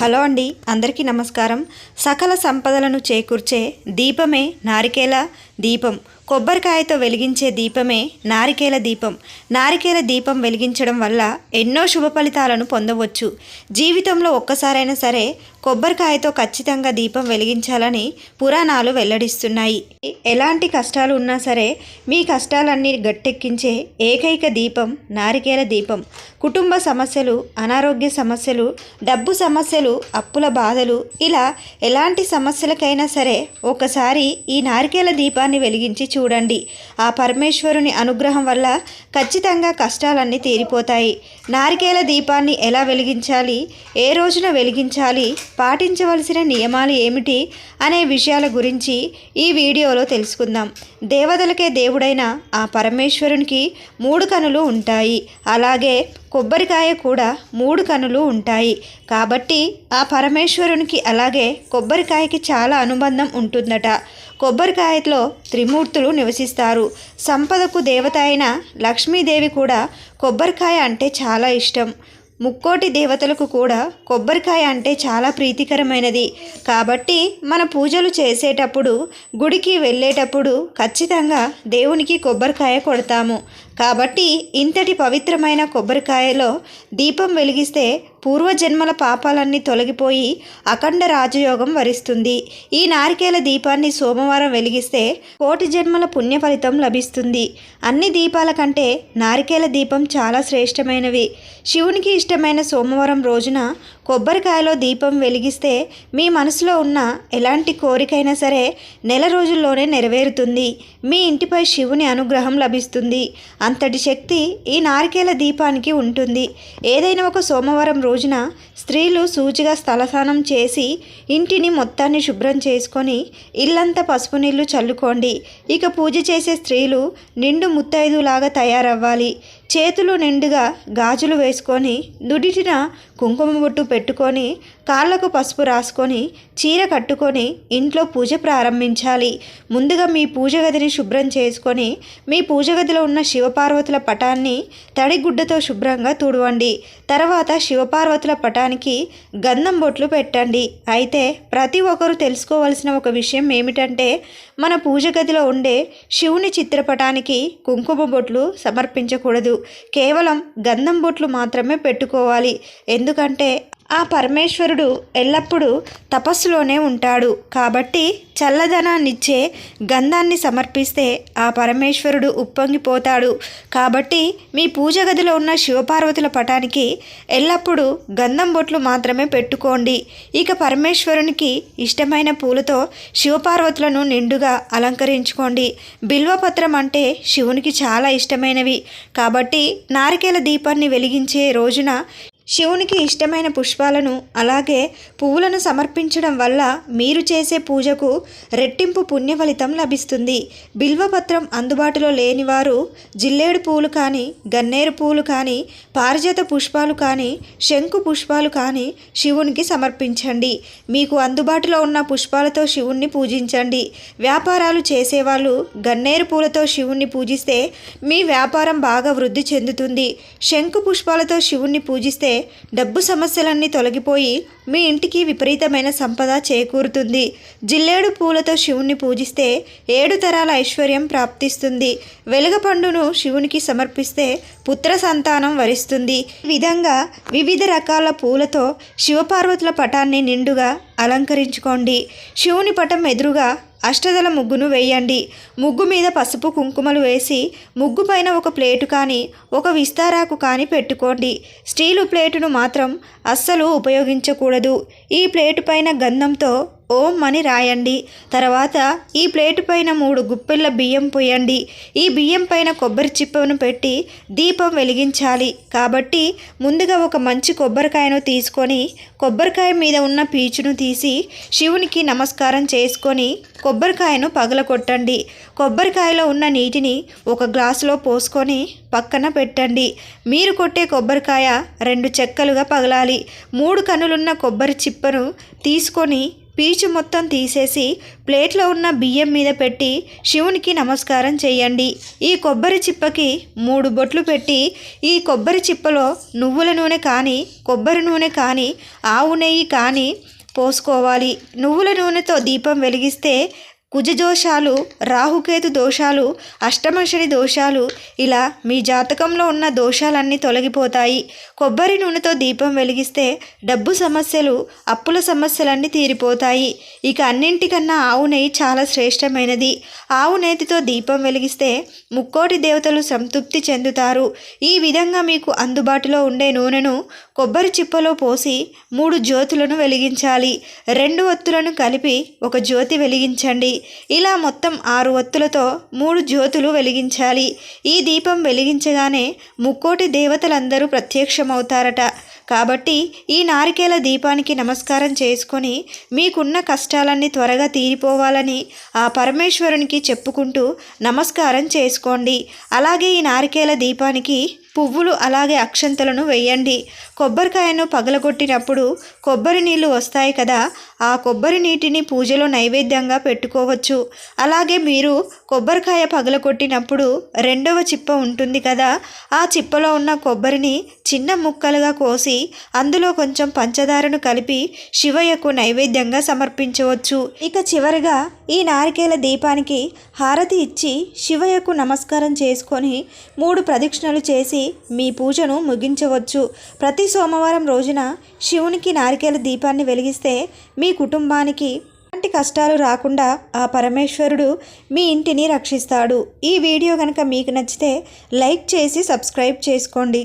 Hello అండి అందరికీ నమస్కారం. సకల సంపదలను చేకూర్చే దీపమే నారికేల దీపం. కొబ్బరికాయతో వెలిగించే దీపమే నారికేల దీపం. నారికేల దీపం వెలిగించడం వల్ల ఎన్నో శుభ ఫలితాలను పొందవచ్చు. జీవితంలో ఒక్కసారైనా సరే కొబ్బరికాయతో ఖచ్చితంగా దీపం వెలిగించాలని పురాణాలు వెల్లడిస్తున్నాయి. ఎలాంటి కష్టాలు ఉన్నా సరే మీ కష్టాలన్నీ గట్టెక్కించే ఏకైక దీపం నారికేల దీపం. కుటుంబ సమస్యలు అనారోగ్య సమస్యలు డబ్బు సమస్యలు అప్పుల బాధలు ఇలా ఎలాంటి సమస్యలకైనా సరే ఒకసారి ఈ నారికేల దీపాన్ని వెలిగించి చూ చూడండి. ఆ పరమేశ్వరుని అనుగ్రహం వల్ల ఖచ్చితంగా కష్టాలన్నీ తీరిపోతాయి. నారికేల దీపాన్ని ఎలా వెలిగించాలి? ఏ రోజున వెలిగించాలి? పాటించవలసిన నియమాలు ఏమిటి? అనే విషయాల గురించి ఈ వీడియోలో తెలుసుకుందాం. దేవతలకే దేవుడైన ఆ పరమేశ్వరునికి మూడు కనులు ఉంటాయి. అలాగే కొబ్బరికాయ కూడా మూడు కనులు ఉంటాయి. కాబట్టి ఆ పరమేశ్వరునికి అలాగే కొబ్బరికాయకి చాలా అనుబంధం ఉంటుందట. కొబ్బరికాయలో త్రిమూర్తులు నివసిస్తారు. సంపదకు దేవత అయిన లక్ష్మీదేవి కూడా కొబ్బరికాయ అంటే చాలా ఇష్టం. ముక్కోటి దేవతలకు కూడా కొబ్బరికాయ అంటే చాలా ప్రీతికరమైనది. కాబట్టి మన పూజలు చేసేటప్పుడు గుడికి వెళ్ళేటప్పుడు ఖచ్చితంగా దేవునికి కొబ్బరికాయ కొడతాము. కాబట్టి ఇంతటి పవిత్రమైన కొబ్బరికాయలో దీపం వెలిగిస్తే పూర్వజన్మల పాపాలన్నీ తొలగిపోయి అఖండ రాజయోగం వరిస్తుంది. ఈ నారికేల దీపాన్ని సోమవారం వెలిగిస్తే కోటి జన్మల పుణ్య ఫలితం లభిస్తుంది. అన్ని దీపాల కంటే నారికేల దీపం చాలా శ్రేష్టమైనవి. శివునికి ఇష్టమైన సోమవారం రోజున కొబ్బరికాయలో దీపం వెలిగిస్తే మీ మనసులో ఉన్న ఎలాంటి కోరికైనా సరే నెల రోజుల్లోనే నెరవేరుతుంది. మీ ఇంటిపై శివుని అనుగ్రహం లభిస్తుంది. అంతటి శక్తి ఈ నారికేల దీపానికి ఉంటుంది. ఏదైనా ఒక సోమవారం రోజున స్త్రీలు సూచిగా స్థలస్నానం చేసి ఇంటిని మొత్తాన్ని శుభ్రం చేసుకొని ఇల్లంతా పసుపు నీళ్ళు చల్లుకోండి. ఇక పూజ చేసే స్త్రీలు నిండు ముత్తైదులాగా తయారవ్వాలి. చేతులు నిండుగా గాజులు వేసుకొని దుడిటిన కుంకుమ బొట్టు పెట్టుకొని కాళ్ళకు పసుపు రాసుకొని చీర కట్టుకొని ఇంట్లో పూజ ప్రారంభించాలి. ముందుగా మీ పూజ గదిని శుభ్రం చేసుకొని మీ పూజ గదిలో ఉన్న శివపార్వతుల పటాన్ని తడిగుడ్డతో శుభ్రంగా తుడవండి. తర్వాత శివపార్వతుల పటానికి గంధం బొట్లు పెట్టండి. అయితే ప్రతి ఒక్కరూ తెలుసుకోవాల్సిన ఒక విషయం ఏమిటంటే మన పూజ గదిలో ఉండే శివుని చిత్రపటానికి కుంకుమ బొట్లు సమర్పించకూడదు. కేవలం గంధం బొట్లు మాత్రమే పెట్టుకోవాలి. ఎందుకంటే ఆ పరమేశ్వరుడు ఎల్లప్పుడూ తపస్సులోనే ఉంటాడు. కాబట్టి చల్లదనాన్నిచ్చే గంధాన్ని సమర్పిస్తే ఆ పరమేశ్వరుడు ఉప్పొంగిపోతాడు. కాబట్టి మీ పూజ గదిలో ఉన్న శివపార్వతుల పటానికి ఎల్లప్పుడూ గంధం బొట్లు మాత్రమే పెట్టుకోండి. ఇక పరమేశ్వరునికి ఇష్టమైన పూలతో శివపార్వతులను నిండుగా అలంకరించుకోండి. బిల్వపత్రం అంటే శివునికి చాలా ఇష్టమైనవి. కాబట్టి నారికేల దీపాన్ని వెలిగించే రోజున శివునికి ఇష్టమైన పుష్పాలను అలాగే పువ్వులను సమర్పించడం వల్ల మీరు చేసే పూజకు రెట్టింపు పుణ్య ఫలితం లభిస్తుంది. బిల్వపత్రం అందుబాటులో లేని వారు జిల్లేడు పూలు కానీ గన్నేరు పూలు కానీ పారిజాత పుష్పాలు కానీ శంకు పుష్పాలు కానీ శివునికి సమర్పించండి. మీకు అందుబాటులో ఉన్న పుష్పాలతో శివుణ్ణి పూజించండి. వ్యాపారాలు చేసేవాళ్ళు గన్నేరు పూలతో శివుణ్ణి పూజిస్తే మీ వ్యాపారం బాగా వృద్ధి చెందుతుంది. శంకు పుష్పాలతో శివుణ్ణి పూజిస్తే డబ్బు సమస్యలన్నీ తొలగిపోయి మీ ఇంటికి విపరీతమైన సంపద చేకూరుతుంది. జిల్లేడు పూలతో శివుణ్ణి పూజిస్తే ఏడు తరాల ఐశ్వర్యం ప్రాప్తిస్తుంది. వెలుగపండును శివునికి సమర్పిస్తే పుత్ర సంతానం వరిస్తుంది. ఈ విధంగా వివిధ రకాల పూలతో శివపార్వతుల పటాన్ని నిండుగా అలంకరించుకోండి. శివుని పటం ఎదురుగా అష్టదల ముగ్గును వేయండి. ముగ్గు మీద పసుపు కుంకుమలు వేసి ముగ్గు పైన ఒక ప్లేటు కానీ ఒక విస్తారాకు కానీ పెట్టుకోండి. స్టీలు ప్లేటును మాత్రం అస్సలు ఉపయోగించకూడదు. ఈ ప్లేటు పైన గంధంతో ఓం అని రాయండి. తర్వాత ఈ ప్లేటు పైన మూడు గుప్పెళ్ళ బియ్యం పోయండి. ఈ బియ్యం పైన కొబ్బరి చిప్పను పెట్టి దీపం వెలిగించాలి. కాబట్టి ముందుగా ఒక మంచి కొబ్బరికాయను తీసుకొని కొబ్బరికాయ మీద ఉన్న పీచును తీసి శివునికి నమస్కారం చేసుకొని కొబ్బరికాయను పగలకొట్టండి కొబ్బరికాయలో ఉన్న నీటిని ఒక గ్లాసులో పోసుకొని పక్కన పెట్టండి. మీరు కొట్టే కొబ్బరికాయ రెండు చెక్కలుగా పగలాలి. మూడు కనులున్న కొబ్బరి చిప్పను తీసుకొని పీచు మొత్తం తీసేసి ప్లేట్లో ఉన్న బియ్యం మీద పెట్టి శివునికి నమస్కారం చేయండి. ఈ కొబ్బరి చిప్పకి మూడు బొట్లు పెట్టి ఈ కొబ్బరి చిప్పలో నువ్వుల నూనె కానీ కొబ్బరి నూనె కానీ ఆవు నెయ్యి కానీ పోసుకోవాలి. నువ్వుల నూనెతో దీపం వెలిగిస్తే కుజదోషాలు రాహుకేతు దోషాలు అష్టమశని దోషాలు ఇలా మీ జాతకంలో ఉన్న దోషాలన్నీ తొలగిపోతాయి. కొబ్బరి నూనెతో దీపం వెలిగిస్తే డబ్బు సమస్యలు అప్పుల సమస్యలన్నీ తీరిపోతాయి. ఇక అన్నింటికన్నా ఆవు నెయ్యి చాలా శ్రేష్టమైనది. ఆవు నేతితో దీపం వెలిగిస్తే ముక్కోటి దేవతలు సంతృప్తి చెందుతారు. ఈ విధంగా మీకు అందుబాటులో ఉండే నూనెను కొబ్బరి చిప్పలో పోసి మూడు జ్యోతులను వెలిగించాలి. రెండు ఒత్తులను కలిపి ఒక జ్యోతి వెలిగించండి. ఇలా మొత్తం ఆరు ఒత్తులతో మూడు జ్యోతులు వెలిగించాలి. ఈ దీపం వెలిగించగానే ముక్కోటి దేవతలందరూ ప్రత్యక్షమవుతారట. కాబట్టి ఈ నారికేల దీపానికి నమస్కారం చేసుకొని మీకున్న కష్టాలన్నీ త్వరగా తీరిపోవాలని ఆ పరమేశ్వరునికి చెప్పుకుంటూ నమస్కారం చేసుకోండి. అలాగే ఈ నారికేల దీపానికి పువ్వులు అలాగే అక్షంతలను వేయండి. కొబ్బరికాయను పగలగొట్టినప్పుడు కొబ్బరి నీళ్ళు వస్తాయి కదా ఆ కొబ్బరి నీటిని పూజలో నైవేద్యంగా పెట్టుకోవచ్చు. అలాగే మీరు కొబ్బరికాయ పగలగొట్టినప్పుడు రెండవ చిప్ప ఉంటుంది కదా ఆ చిప్పలో ఉన్న కొబ్బరిని చిన్న ముక్కలుగా కోసి అందులో కొంచెం పంచదారను కలిపి శివయ్యకు నైవేద్యంగా సమర్పించవచ్చు. ఇక చివరిగా ఈ నారికేల దీపానికి హారతి ఇచ్చి శివయ్యకు నమస్కారం చేసుకొని మూడు ప్రదక్షిణలు చేసి చేసి మీ పూజను ముగించవచ్చు. ప్రతి సోమవారం రోజున శివునికి నారికేల దీపాన్ని వెలిగిస్తే మీ కుటుంబానికి ఎలాంటి కష్టాలు రాకుండా ఆ పరమేశ్వరుడు మీ ఇంటిని రక్షిస్తాడు. ఈ వీడియో కనుక మీకు నచ్చితే లైక్ చేసి సబ్స్క్రైబ్ చేసుకోండి.